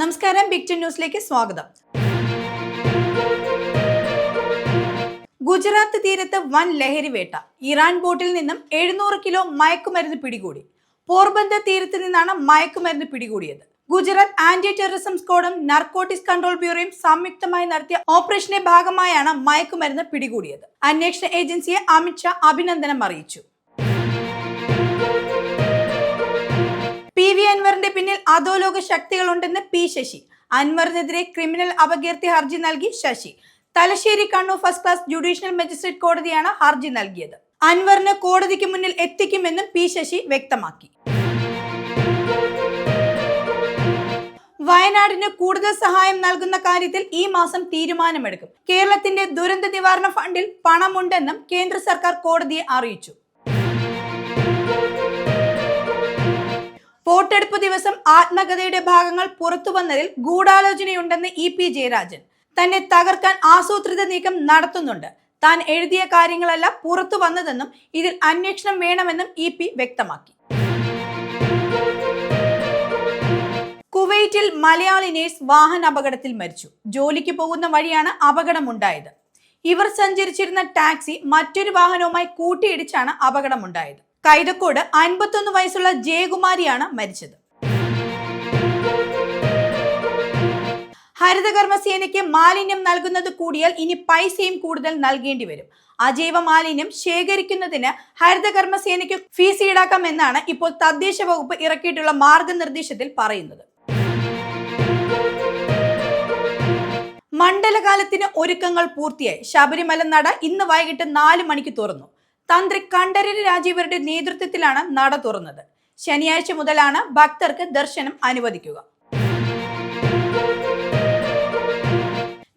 നമസ്കാരം big ten ന്യൂസിലേക്ക് സ്വാഗതം. ഗുജറാത്ത് തീരത്ത് വൻ ലഹരി വേട്ട. ഇറാൻ ബോട്ടിൽ നിന്നും എഴുന്നൂറ് കിലോ മയക്കുമരുന്ന് പിടികൂടി. പോർബന്ദർ തീരത്ത് നിന്നാണ് മയക്കുമരുന്ന് പിടികൂടിയത്. ഗുജറാത്ത് ആന്റി ടെററിസം സ്ക്വാഡും നർക്കോട്ടിക്സ് കൺട്രോൾ ബ്യൂറോയും സംയുക്തമായി നടത്തിയ ഓപ്പറേഷന്റെ ഭാഗമായാണ് മയക്കുമരുന്ന് പിടികൂടിയത്. അന്വേഷണ ഏജൻസിയെ അമിത്ഷാ അഭിനന്ദനം അറിയിച്ചു. അധോലോക ശക്തികളുണ്ടെന്ന് പി ശശി. അൻവറിനെതിരെ ക്രിമിനൽ അപകീർത്തി ഹർജി നൽകി Shashi. Thalassery Kannur first class judicial magistrate കോടതിയാണ് ഹർജി നൽകിയത്. അൻവറിന് കോടതിക്ക് മുന്നിൽ എത്തിക്കുമെന്നും പി ശശി വ്യക്തമാക്കി. വയനാടിന് കൂടുതൽ സഹായം നൽകുന്ന കാര്യത്തിൽ ഈ മാസം തീരുമാനമെടുക്കും. കേരളത്തിന്റെ ദുരന്ത നിവാരണ ഫണ്ടിൽ പണമുണ്ടെന്നും കേന്ദ്ര സർക്കാർ കോടതിയെ അറിയിച്ചു. വോട്ടെടുപ്പ് ദിവസം ആത്മകഥയുടെ ഭാഗങ്ങൾ പുറത്തു വന്നതിൽ ഗൂഢാലോചനയുണ്ടെന്ന് ഇ പി ജയരാജൻ. തന്നെ തകർക്കാൻ ആസൂത്രിത നീക്കം നടത്തുന്നുണ്ട്. താൻ എഴുതിയ കാര്യങ്ങളല്ല പുറത്തു വന്നതെന്നും ഇതിൽ അന്വേഷണം വേണമെന്നും ഇ പി വ്യക്തമാക്കി. കുവൈറ്റിൽ മലയാളി നേഴ്സ് വാഹന അപകടത്തിൽ മരിച്ചു. ജോലിക്ക് പോകുന്ന വഴിയാണ് അപകടമുണ്ടായത്. ഇവർ സഞ്ചരിച്ചിരുന്ന ടാക്സി മറ്റൊരു വാഹനവുമായി കൂട്ടിയിടിച്ചാണ് അപകടമുണ്ടായത്. കൈതക്കോട് അൻപത്തൊന്ന് വയസ്സുള്ള ജയകുമാരിയാണ് മരിച്ചത്. ഹരിതകർമ്മസേനയ്ക്ക് മാലിന്യം നൽകുന്നത് കൂടിയാൽ ഇനി പൈസയും കൂടുതൽ നൽകേണ്ടി വരും. അജൈവ മാലിന്യം ശേഖരിക്കുന്നതിന് ഹരിതകർമ്മസേനയ്ക്ക് ഫീസ് ഈടാക്കാമെന്നാണ് ഇപ്പോൾ തദ്ദേശ വകുപ്പ് ഇറക്കിയിട്ടുള്ള മാർഗനിർദ്ദേശത്തിൽ പറയുന്നത്. മണ്ഡലകാലത്തിന് ഒരുക്കങ്ങൾ പൂർത്തിയായി. ശബരിമല നട ഇന്ന് വൈകിട്ട് നാല് മണിക്ക് തുറന്നു. തന്ത്രി കണ്ഠരര് രാജീവരുടെ നേതൃത്വത്തിലാണ് നട തുറന്നത്. ശനിയാഴ്ച മുതലാണ് ഭക്തർക്ക് ദർശനം അനുവദിക്കുക.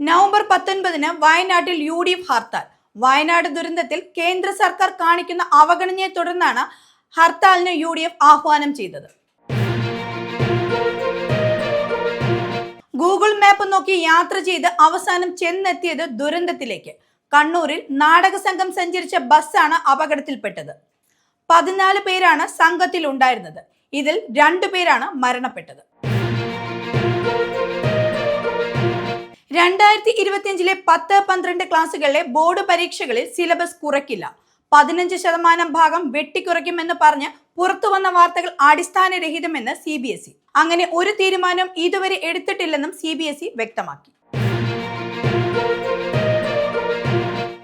നവംബർ പത്തൊൻപതിന് വയനാട്ടിൽ U D F hartal. Wayanad ദുരന്തത്തിൽ കേന്ദ്ര സർക്കാർ കാണിക്കുന്ന അവഗണനയെ തുടർന്നാണ് ഹർത്താലിന് യു ഡി എഫ് ആഹ്വാനം ചെയ്തത്. ഗൂഗിൾ മാപ്പ് നോക്കി യാത്ര ചെയ്ത് അവസാനം ചെന്നെത്തിയത് ദുരന്തത്തിലേക്ക്. കണ്ണൂരിൽ നാടക സംഘം സഞ്ചരിച്ച ബസ്സാണ് അപകടത്തിൽപ്പെട്ടത്. പതിനാല് പേരാണ് സംഘത്തിൽ ഉണ്ടായിരുന്നത് ഇതിൽ രണ്ടു പേരാണ് മരണപ്പെട്ടത്. രണ്ടായിരത്തി ഇരുപത്തിയഞ്ചിലെ പത്ത് പന്ത്രണ്ട് ക്ലാസ്സുകളിലെ ബോർഡ് പരീക്ഷകളിൽ സിലബസ് കുറയ്ക്കില്ല. പതിനഞ്ച് ശതമാനം ഭാഗം വെട്ടിക്കുറയ്ക്കുമെന്ന് പറഞ്ഞ് പുറത്തു വന്ന വാർത്തകൾ അടിസ്ഥാനരഹിതമെന്ന് സി ബി എസ് ഇ. അങ്ങനെ ഒരു തീരുമാനം ഇതുവരെ എടുത്തിട്ടില്ലെന്നും സി ബി എസ് ഇ വ്യക്തമാക്കി.